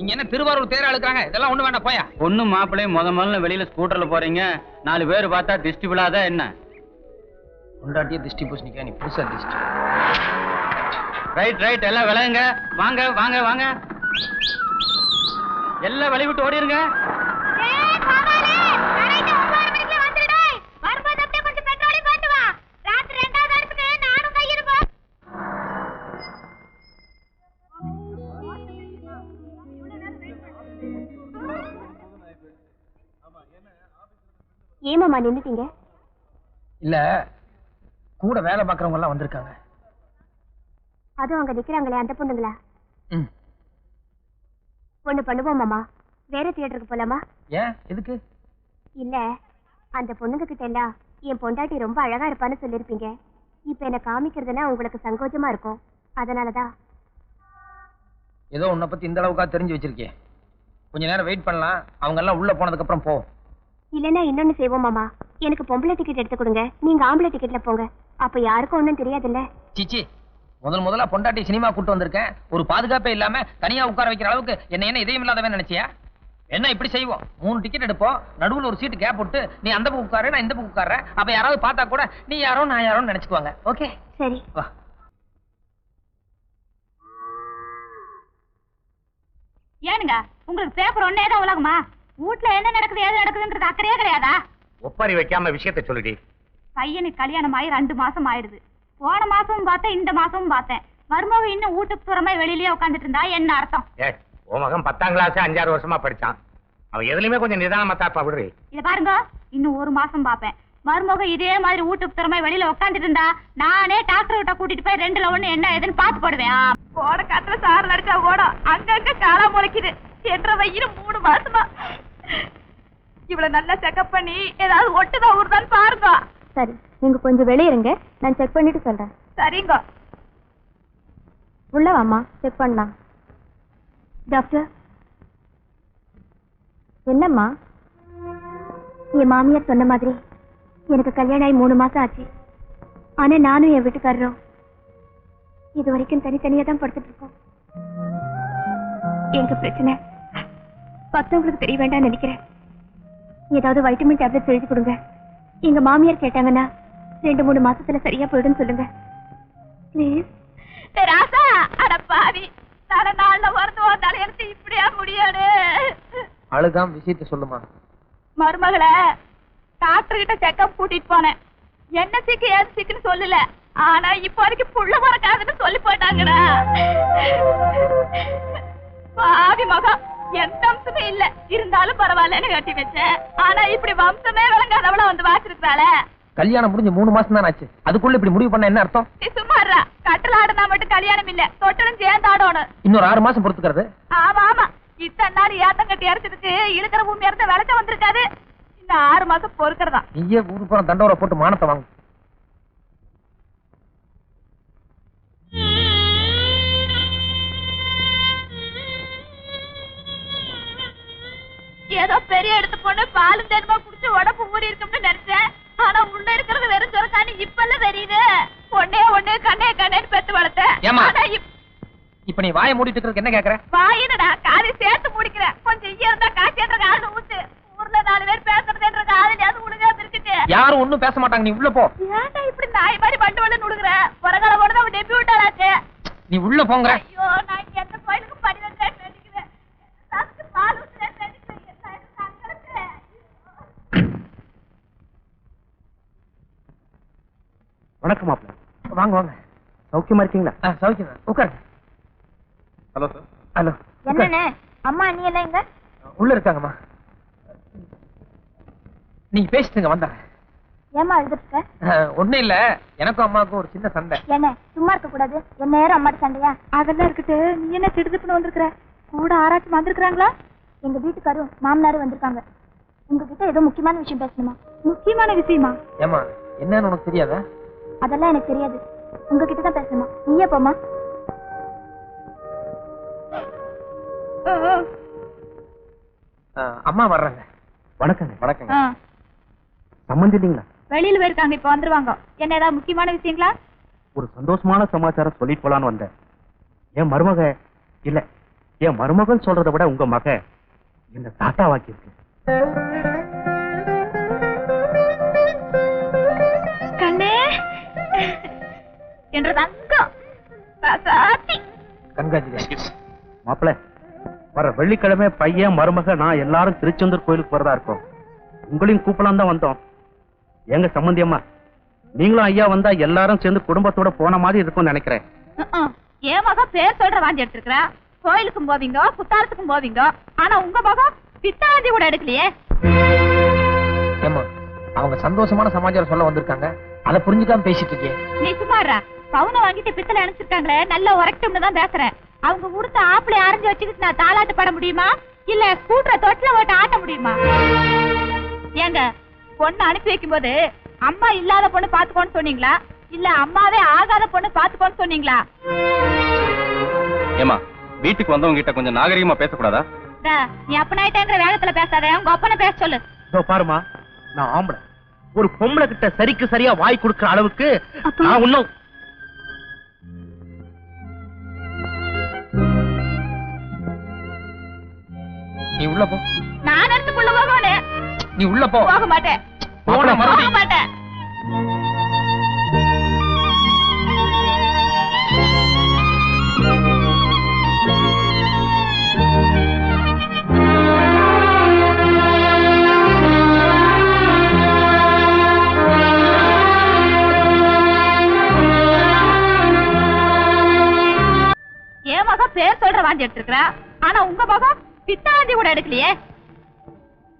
இங்க என்ன திருவாரூர் தேர அழுக்காங்க இதெல்லாம் ஒண்ணு வேண்டாம் போயா. பொண்ணு மாப்பிள்ளையும் முத முதல்ல வெளியில ஸ்கூட்டர்ல போறீங்க. நாலு பேர் பார்த்தா திருஷ்டி விழாதா என்ன? கொண்டாட்டிய திருஷ்டி பூசணிக்கா நீ புதுசா திருஷ்டி ரைட் ரைட் எல்லாம் விளையுங்க வாங்க வாங்க வாங்க. எல்லாம் வழி விட்டு ஓடிருங்க. ஏமாமா நின்னுட்டீங்க? இல்ல கூட வேலை பாக்குறவங்க எல்லாம் வந்திருக்காங்க. அதுவும் அங்க நிக்கிறாங்களே அந்த பொண்ணுங்களா? ம். ஒண்ணு பண்ணுவோம் மாமா. வேற தியேட்டருக்கு போலாமா? ஏன்? எதுக்கு? இல்ல அந்த பொண்ணுங்க கிட்ட எல்லாம் என் பொண்டாட்டி ரொம்ப அழகா இருப்பான்னு சொல்லிருப்பீங்க. இப்ப என்ன காமிக்கிறதுனா உங்களுக்கு சங்கோஜமா இருக்கும். அதனாலதான் ஏதோ உன்னை பத்தி இந்த அளவுக்கா தெரிஞ்சு வச்சிருக்கேன் கொஞ்ச நேரம் வெயிட் பண்ணலாம். அவங்க எல்லாம் உள்ள போனதுக்கு அப்புறம் போ. இல்லன்னா இன்னொன்னு செய்வோம் மாமா. எனக்கு பொம்பளை டிக்கெட் எடுத்து கொடுங்க. நீங்க ஆம்பளை டிக்கெட்ல போங்க. அப்ப யாருக்கும் ஒண்ணும் தெரியாதுல்ல. சிச்சி முதல் முதல்ல பொண்டாட்டி சினிமா கூட்டு வந்திருக்கேன். ஒரு பாதுகாப்பே இல்லாம தனியா உட்கார வைக்கிற அளவுக்கு என்ன என்ன இதயம் இல்லாதவன் நினைச்சியா? என்ன இப்படி செய்வோம்? மூணு டிக்கெட் எடுப்போம். நடுவுல ஒரு சீட்டு கேப் விட்டு நீ அந்த பக்கம் உட்காரு நான் இந்த பக்கம் உட்கார்றேன். அப்ப யாராவது பார்த்தா கூட நீ யாரோ நான் யாரோன்னு நினைச்சுக்குவாங்க. ஓகே சரி. வா. ஏனுங்க உங்களுக்கு பேப்பர் ஒன்னே தான் உலகமா? வீட்ல என்ன நடக்குது ஏது நடக்குதுன்றது அக்கறையே கிடையாதா? ஒப்பாரி வைக்காம விஷயத்த சொல்லுடி. பையனுக்கு கல்யாணம் ஆகி ரெண்டு மாசம் ஆயிடுது. போன மாசமும் பார்த்தேன் இந்த மாசமும் பார்த்தேன். மருமக இன்னும் வீட்டுக்கு புறமே வெளியிலயே உட்காந்துட்டு இருந்தா என்ன அர்த்தம்? ஏ உன் மகன் பத்தாம் கிளாஸ் அஞ்சாறு வருஷமா படிச்சான். அவன் எதுலயுமே கொஞ்சம் நிதானமா தாப்பா விடுறி இத பாருங்க இன்னும் ஒரு மாசம் பாப்பேன் மருமக இதே மாதிரி வீட்டுக்கு திறமை வெளியில உட்காந்துட்டு இருந்தா நானே டாக்டர் கிட்ட கூட்டிட்டு போய் ரெண்டுல ஒண்ணு என்ன ஏதுன்னு பாத்து போடுவேன். போட காத்துல சாரல் அடிச்சா ஓடும். அங்கங்க காலா முளைக்குது. என்ற வயிறு மூணு மாசமா. இவ்வளவு நல்லா செக்அப் பண்ணி ஏதாவது ஒட்டுதா ஊறுதான்னு பாருங்க. சரி நீங்க கொஞ்சம் வெளியே இருங்க. நான் செக் பண்ணிட்டு சொல்றேன். சரிங்க. உள்ள வாமா செக் பண்ணலாம். டாக்டர் என்னம்மா? என் மாமியார் சொன்ன மாதிரி எனக்கு கல்யாணம் ஆகி மூணு மாசம் ஆச்சு. ஆனா நானும் என் வீட்டுக்காரரும் இது வரைக்கும் தனித்தனியா தான் படுத்துட்டு இருக்கோம். எங்க பிரச்சனை? மத்தவங்களுக்கு தெரிய வேண்டாம்னு நினைக்கிறேன். ஏதாவது வைட்டமின் டேப்லெட்ஸ் எழுதி கொடுங்க. எங்க மாமியார் கேட்டாங்கன்னா ரெண்டு மூணு மாசத்துல சரியா போயிடும்னு சொல்லுங்க. ப்ளீஸ் ராசா! அட பாவி. தலை நாள்ல இப்படியா முடியாது விஷயத்த சொல்லுமா? மருமகளை டாக்டர் கிட்ட செக்கப் கூட்டிட்டு போனேன். என்ன சிக்கு ஏது சிக்குன்னு சொல்லல. ஆனா இப்ப வரைக்கும் புள்ள மறக்காதுன்னு சொல்லி போயிட்டாங்கடா. பாவி மகம் எந்த அம்சமே இல்ல. இருந்தாலும் பரவாயில்லன்னு கட்டி வச்சேன் ஆனா இப்படி வம்சமே விளங்காதவள வந்து வாச்சிருக்காள கல்யாணம் முடிஞ்சு மூணு மாசம் தான் ஆச்சு. அதுக்குள்ள இப்படி முடிவு பண்ண என்ன அர்த்தம்? நீ சும்மா இருடா. கட்டில் ஆடுனா மட்டும் கல்யாணம் இல்ல. தொட்டலும் சேர்ந்து ஆடணும். இன்னொரு ஆறு மாசம் பொறுத்துக்கிறது. ஆமா ஆமா. இத்தனை நாள் ஏத்தங்கட்டி இழுக்கிற பூமி இறந்த விளைச்ச வந்திருக்காது. இந்த ஆறு மாசம் பொறுக்கிறதா? நீயே ஊருக்கு தண்டோரை போட்டு மானத்தை வாங்க. ஏதோ பெரிய எடுத்து பொண்ணு பாலும் தேனுமா குடிச்சு உடம்பு ஊறி இருக்கும்னு நினைச்சேன். ஆனா உள்ள இருக்கிறது வெறும் சொரக்கானி இப்பெல்லாம் தெரியுது. ஒன்னே ஒண்ணு கண்ணே கண்ணேன்னு பெத்து வளர்த்தேன்? ஆனா இப்ப நீ வாயை மூடிட்டு இருக்கிறதுக்கு என்ன கேக்குற? வாயினடா காதை சேர்த்து முடிக்கிறேன். கொஞ்சம் ஈய இருந்தா காய்ச்சேன்ற காது ஊத்து. ஊர்ல நாலு பேர் பேசுறதுன்ற காதலியாவது ஒழுங்கா இருக்குது யாரும் ஒண்ணும் பேச மாட்டாங்க. நீ உள்ள போ. ஏன்டா இப்படி நாய் மாதிரி பண்டு வந்து நுடுக்குற புறகால போட்டு அவன் டெபி விட்டாளாச்சே. நீ உள்ள போங்கிற. ஐயோ நான் இங்க எந்த கோயிலுக்கு படி வந்தேன்னு நினைக்கிறேன் சாப்பிட்டு பால் ஊத்துறேன்னு நினைக்கிறேன் என்ன இது சங்கடத்தை. வணக்கம் மாப்பிள்ள. வாங்க வாங்க. சௌக்கியமா இருக்கீங்களா? சௌக்கியம். உட்காருங்க. Hello sir. ஹலோ என்னண்ணே? அம்மா நீ எல்லாம் எங்க? உள்ள இருக்காங்கம்மா. நீங்க பேசிட்டுங்க வந்தாங்க ஏமா எழுதிருக்க ஒண்ணும் இல்ல. எனக்கும் அம்மாவுக்கும் ஒரு சின்ன சண்டை. என்ன சும்மா இருக்க கூடாது. என்ன நேரம் அம்மாட்ட சண்டையா? அதெல்லாம் இருக்கட்டு. நீ என்ன திடுதுப்புன்னு வந்திருக்கிற? கூட ஆராய்ச்சி வந்திருக்காங்களா எங்க வீட்டுக்காரும் மாமனாரும் வந்திருக்காங்க. உங்ககிட்ட ஏதோ முக்கியமான விஷயம் பேசணுமா? முக்கியமான விஷயமா? ஏமா என்னன்னு உனக்கு தெரியாதா? அதெல்லாம் எனக்கு தெரியாது. உங்ககிட்ட தான் பேசணுமா? நீயே போமா ஆ, அம்மா வர்றாங்க. வணக்கங்க. வணக்கங்க. சம்மந்திட்டீங்களா வெளியில போயிருக்காங்க இப்ப வந்துருவாங்க. என்ன ஏதாவது முக்கியமான விஷயங்களா? ஒரு சந்தோஷமான சமாச்சாரம் சொல்லிட்டு போலான்னு வந்தேன். என் மருமக இல்ல என் மருமகன் சொல்றதை விட உங்க மக என்ன தாத்தா வாக்கி இருக்கு என்ற தங்கம். ராசாத்தி. கங்காஜுலேஷன் மாப்பிள வர வெள்ளிக்கிழமை பையன் மருமக நான் எல்லாரும் திருச்செந்தூர் கோயிலுக்கு போறதா இருக்கோம். உங்களையும் கூப்பிடலாம் தான் வந்தோம். எங்க சம்மந்தி அம்மா நீங்களும் ஐயா வந்தா எல்லாரும் சேர்ந்து குடும்பத்தோட போன மாதிரி இருக்கும்னு நினைக்கிறேன். என் மகன் பேர் சொல்ற வாந்தி எடுத்திருக்கிறா. கோயிலுக்கும் போவீங்க குத்தாலத்துக்கும் போவீங்க ஆனா உங்க மகன் பித்தாந்தி கூட எடுக்கலையே. ஏமா அவங்க சந்தோஷமான சமாச்சாரம் சொல்ல வந்திருக்காங்க. அதை புரிஞ்சுக்காம பேசிட்டு இருக்கே நீ சும்மாறா பவுனை வாங்கிட்டு பித்தளை அனுப்பிச்சிருக்காங்களே நல்லா உரக்கட்டும்னு தான் பேசுறேன். அவங்க கொடுத்த ஆப்பிளை அரைஞ்சு வச்சுக்கிட்டு நான் தாலாட்டு பாட முடியுமா? இல்ல ஸ்கூட்டரை தொட்டில ஓட்ட ஆட்ட முடியுமா? ஏங்க பொண்ணு அனுப்பி வைக்கும்போது அம்மா இல்லாத பொண்ணு பாத்துக்கோன்னு சொன்னீங்களா? இல்ல அம்மாவே ஆகாத பொண்ணு பாத்துக்கோன்னு சொன்னீங்களா? ஏமா வீட்டுக்கு வந்தவங்க கிட்ட கொஞ்சம் நாகரிகமா பேசக்கூடாதா? டா, நீ அப்பனாயிட்டேங்கிற வேகத்துல பேசாத உங்க அப்பனை பேச சொல்லு. இதோ பாருமா நான் ஆம்பளை. ஒரு பொம்பளை கிட்ட சரிக்கு சரியா வாய் கொடுக்கிற அளவுக்கு நான் இன்னும் நீ உள்ள போ. நான் எடுத்துக்குள்ள போகணும் நீ உள்ள போ. போக மாட்டேன் போன போக மாட்டேன் என் மகன் பேர் சொல்ற வாந்தி எடுத்திருக்கிறா. ஆனா உங்க மகன் பித்தாந்தி கூட எடுக்கலையே?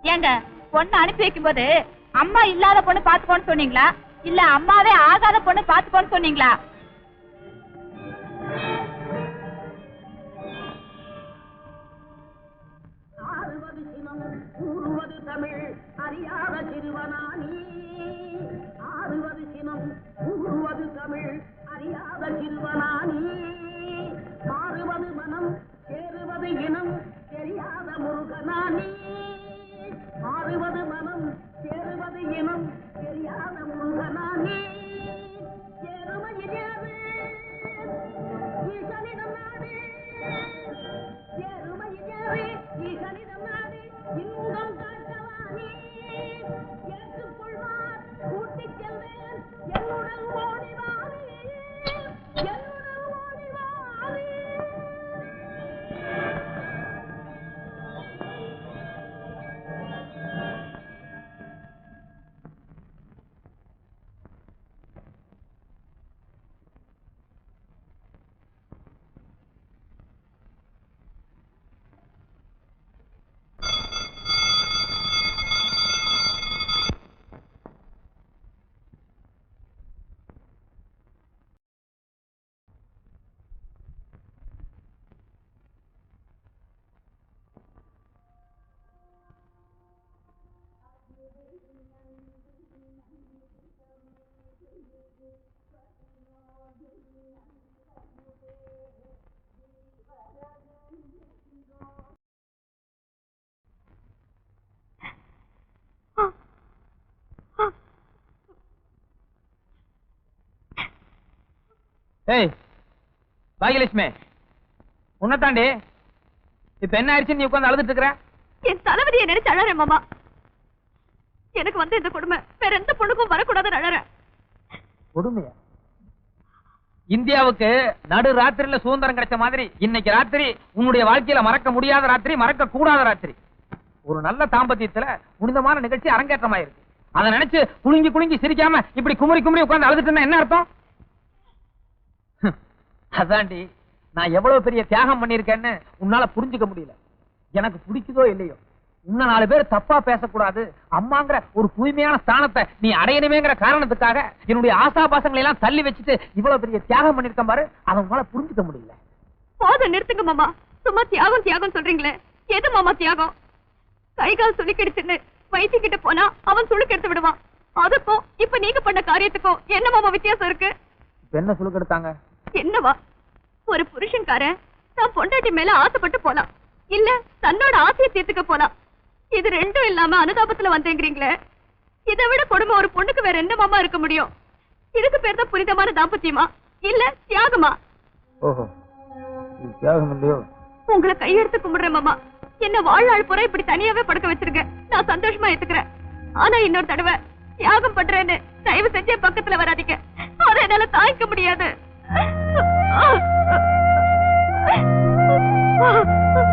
ஏங்க பொண்ணு அனுப்பி வைக்கும்போது அம்மா இல்லாத பொண்ணு பாத்துக்கோன்னு சொன்னீங்களா? இல்ல அம்மாவே ஆகாத பொண்ணு பாத்துக்கோன்னு சொன்னீங்களா? தமிழ் அறியாத சிறுவனானி. ஏய் பாகியலட்சுமி உன்னதாண்டி இப்ப என்ன ஆயிடுச்சு? நீ உட்கார்ந்து அழுதுட்டு இருக்கிற என் தளபதியை நினைச்சு அழறேன் மாமா. எனக்கு வந்து இந்த கொடுமை. வேற எந்த பொண்ணுக்கும் வரக்கூடாதுன்னு அழறேன். கொடுமையா? இந்தியாவுக்கு நடு ராத்திரில சுதந்திரம் கிடைச்ச மாதிரி இன்னைக்கு ராத்திரி உன்னுடைய வாழ்க்கையில மறக்க முடியாத ராத்திரி மறக்க கூடாத ராத்திரி. ஒரு நல்ல தாம்பத்தியத்துல புனிதமான நிகழ்ச்சி அரங்கேற்றமாயிருக்கு. அதை நினைச்சு குலுங்கி குலுங்கி சிரிக்காம இப்படி குமரி குமரி உட்கார்ந்து அழுதுட்டுன்னா என்ன அர்த்தம்? அதாண்டி நான் எவ்வளவு பெரிய தியாகம் பண்ணிருக்கேன்னு உன்னால புரிஞ்சுக்க முடியல. எனக்கு பிடிக்குதோ இல்லையோ? உன்ன நாலு பேர் தப்பா பேசக்கூடாது. அம்மாங்கிற ஒரு தூய்மையான ஸ்தானத்தை நீ அடையணுமேங்கிற காரணத்துக்காக என்னுடைய ஆசாபாசங்களை எல்லாம் தள்ளி வச்சுட்டு இவ்வளவு பெரிய தியாகம் பண்ணிருக்கேன் பாரு அதை உன்னால புரிஞ்சுக்க முடியல. போதும் நிறுத்துங்க மாமா. சும்மா தியாகம் தியாகம் சொல்றீங்களே. எது மாமா தியாகம்? கை கால் சுளுக்கிடுச்சுன்னு வைத்தியக்கிட்ட போனா அவன் சுளுக்கெடுத்து விடுவான். அதுக்கும் இப்ப நீங்க பண்ண காரியத்துக்கும் என்ன மாமா வித்தியாசம் இருக்கு? என்ன சுழுக்கு எடுத்தாங்க? என்னவா? ஒரு புருஷன்காரன் தான் பொண்டாட்டி மேல ஆசைப்பட்டு போலாம் இல்ல தன்னோட ஆசையை தீர்த்துக்க போலாம் இது ரெண்டும் இல்லாம அனுதாபத்துல வந்தேங்கிறீங்களே? இதை விட கொடுமை ஒரு பொண்ணுக்கு வேற என்ன மாமா இருக்க முடியும். இதுக்கு பேர் தான் புனிதமான தாம்பத்தியமா? இல்ல தியாகமா? ஓஹோ. தியாகம் இல்லையோ? உங்களை கையெடுத்து கும்பிடுறேன் மாமா. என்ன வாழ்நாள் பூரா இப்படி தனியாவே படுக்க வச்சிருக்க நான் சந்தோஷமா ஏத்துக்கிறேன். ஆனா இன்னொரு தடவை தியாகம் பண்றேன்னு தயவு செஞ்சு பக்கத்துல வராதீங்க. அதை என்னால தாய்க்க முடியாது. 啊啊啊啊啊啊啊啊